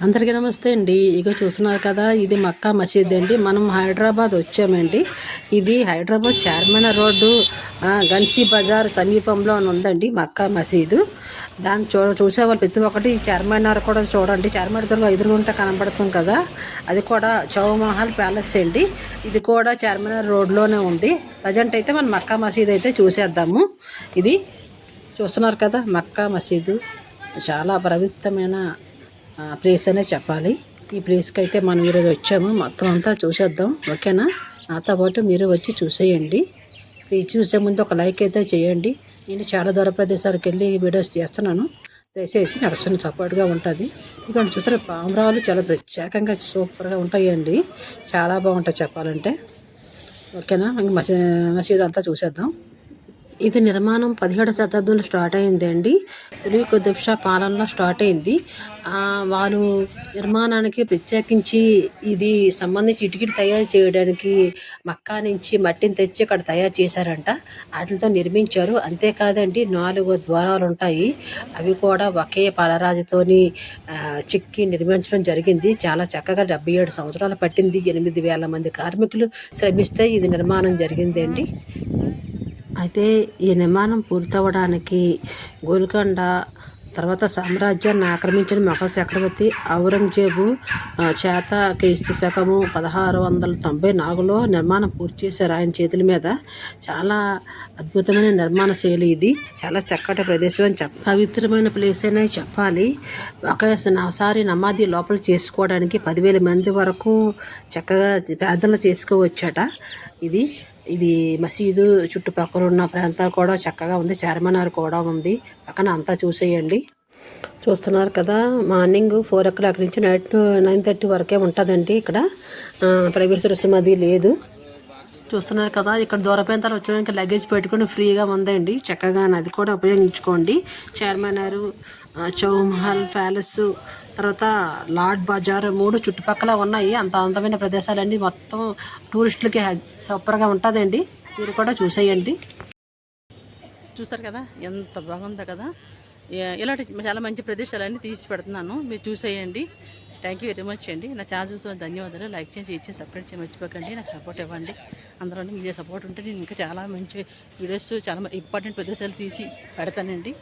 అందరికీ నమస్తే అండి. ఇక చూస్తున్నారు కదా ఇది మక్కా మసీద్ అండి. మనం హైదరాబాద్ వచ్చామండి. ఇది హైదరాబాద్ చార్మన రోడ్డు గన్సీ బజార్ సమీపంలో ఉందండి మక్కా మసీదు. దాన్ని చూ చూసే వాళ్ళు ప్రతి ఒక్కటి చార్మినార్ కూడా చూడండి. చార్మినార్ దగ్గర ఎదురుగుంట కనబడుతుంది కదా అది కూడా చౌమహల్ ప్యాలెస్ అండి. ఇది కూడా చార్మినార్ రోడ్లోనే ఉంది. ప్రజెంట్ అయితే మనం మక్కా మసీద్ అయితే చూసేద్దాము. ఇది చూస్తున్నారు కదా మక్కా మసీదు. చాలా పవిత్రమైన ప్లేస్ అనే చెప్పాలి. ఈ ప్లేస్కి అయితే మనం ఈరోజు వచ్చాము. మొత్తం అంతా చూసేద్దాం. ఓకేనా? నాతో పాటు మీరు వచ్చి చూసేయండి. ఇది చూసే ముందు ఒక లైక్ అయితే చేయండి. నేను చాలా దూర ప్రదేశాలకు వెళ్ళి వీడియోస్ చేస్తున్నాను దయచేసి నాకు చిన్న సపోర్ట్గా ఉంటుంది. ఇక్కడ చూస్తే పామరాలు చాలా ప్రత్యేకంగా సూపర్గా ఉంటాయండి. చాలా బాగుంటాయి చెప్పాలంటే. ఓకేనా? ఇంక మసీ మసీద్ అంతా చూసేద్దాం. ఇది నిర్మాణం పదిహేడు శతాబ్దంలో స్టార్ట్ అయిందండి కులీ కుతుబ్ షా పాలనలో స్టార్ట్ అయింది. వాళ్ళు నిర్మాణానికి ప్రత్యేకించి ఇది సంబంధించి ఇటుకలు తయారు చేయడానికి మక్కా నుంచి మట్టిని తెచ్చి ఇక్కడ తయారు చేశారంట. వాటితో నిర్మించారు. అంతేకాదండి నాలుగు ద్వారాలు ఉంటాయి. అవి కూడా ఒకే పాలరాజుతోని చిక్కి చెక్కి నిర్మించడం జరిగింది. చాలా చక్కగా డెబ్బై ఏడు సంవత్సరాలు పట్టింది. ఎనిమిది వేల మంది కార్మికులు శ్రమిస్తే ఇది నిర్మాణం జరిగిందండి. అయితే ఈ నిర్మాణం పూర్తవడానికి గోల్కొండ తర్వాత సామ్రాజ్యాన్ని ఆక్రమించిన మొఘల్ చక్రవర్తి ఔరంగజేబు చేత క్రీస్తు శకము పదహారు వందల తొంభై నాలుగులో నిర్మాణం పూర్తి చేశారు. ఆయన చేతుల మీద చాలా అద్భుతమైన నిర్మాణ శైలి ఇది. చాలా చక్కటి ప్రదేశం అని చెప్ప పవిత్రమైన ప్లేస్ అనే చెప్పాలి. ఒకసారి నమాది లోపల చేసుకోవడానికి పదివేల మంది వరకు చక్కగా పేదలు చేసుకోవచ్చట. ఇది ఇది మసీదు చుట్టుపక్కల ఉన్న ప్రాంతాలు కూడా చక్కగా ఉంది. చార్మినార్ కూడా ఉంది. పక్కన అంతా చూసేయండి. చూస్తున్నారు కదా మార్నింగ్ ఫోర్ ఓ క్లాక్ నుంచి నైట్ నైన్ థర్టీ వరకే ఉంటుందండి ఇక్కడ. ప్రవేశ రుసుమది అది లేదు. చూస్తున్నారు కదా ఇక్కడ దూర ప్రాంతాలు వచ్చడానికి లగేజ్ పెట్టుకుని ఫ్రీగా ఉందండి. చక్కగా అది కూడా ఉపయోగించుకోండి. చైర్మనారు చౌమహల్ ప్యాలెస్ తర్వాత లార్డ్ బజార్ మూడు చుట్టుపక్కల ఉన్నాయి. అంత అందమైన ప్రదేశాలండి. మొత్తం టూరిస్టులకి సూపర్గా ఉంటుందండి. మీరు కూడా చూసేయండి. చూసారు కదా ఎంత బాగుందో కదా. ఇలాంటి చాలా మంచి ప్రదేశాలన్నీ తీసి పెడుతున్నాను. మీరు చూసేయండి. థ్యాంక్ యూ వెరీ మచ్ అండి. నా ఛానల్ చూసిన ధన్యవాదాలు. లైక్ చేసి ఇచ్చి సపరేట్ చేసి మర్చిపోకండి. నాకు సపోర్ట్ ఇవ్వండి. అందరూ మీదే సపోర్ట్ ఉంటే నేను ఇంకా చాలా మంచి వీడియోస్ చాలా ఇంపార్టెంట్ ప్రదేశాలు తీసి పెడతానండి.